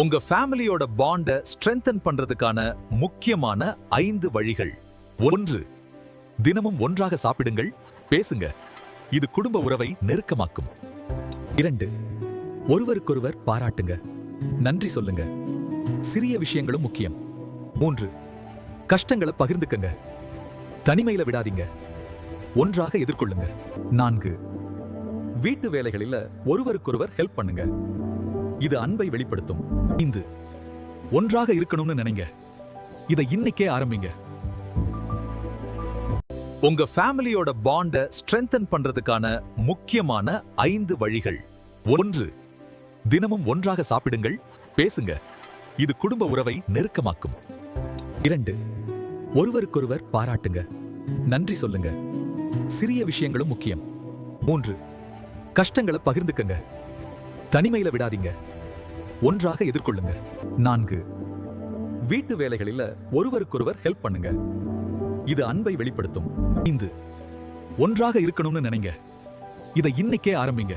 உங்க ஃபேமிலியோட பாண்ட ஸ்ட்ரென்தன் பண்றதுக்கான முக்கியமான ஐந்து வழிகள். ஒன்று தினமும் ஒன்றாக சாப்பிடுங்கள் பேசுங்க. இது குடும்ப உறவை நெருக்கமாக்கும். இரண்டு ஒருவருக்கொருவர் பாராட்டுங்க. நன்றி சொல்லுங்க. சிறிய விஷயங்களும் முக்கியம். மூன்று கஷ்டங்களை பகிர்ந்துக்கங்க. தனிமையில விடாதீங்க. ஒன்றாக எதிர்கொள்ளுங்க. நான்கு வீட்டு வேலைகளில ஒருவருக்கொருவர் ஹெல்ப் பண்ணுங்க. இது அன்பை வெளிப்படுத்தும். இந்து ஒன்றாக இருக்கணும்னு நினைங்க. இதை இன்னைக்கே ஆரம்பிங்க. உங்க ஃபேமிலியோட பாண்ட ஸ்ட்ரென்தன் பண்றதுக்கான முக்கியமான ஐந்து வழிகள். ஒன்று தினமும் ஒன்றாக சாப்பிடுங்கள் பேசுங்க. இது குடும்ப உறவை நெருக்கமாக்கும். இரண்டு ஒருவருக்கொருவர் பாராட்டுங்க. நன்றி சொல்லுங்க. சிறிய விஷயங்களும் முக்கியம். மூன்று கஷ்டங்களை பகிர்ந்துக்கங்க. தனிமையில விடாதீங்க. ஒன்றாக எதிர்கொள்ளுங்க நான்கு வீட்டு வேலைகளில ஒருவருக்கொருவர் ஹெல்ப் பண்ணுங்க இது அன்பை வெளிப்படுத்தும். ஐந்து ஒன்றாக இருக்கணும்னு நினைங்க. இதை இன்னைக்கே ஆரம்பிங்க.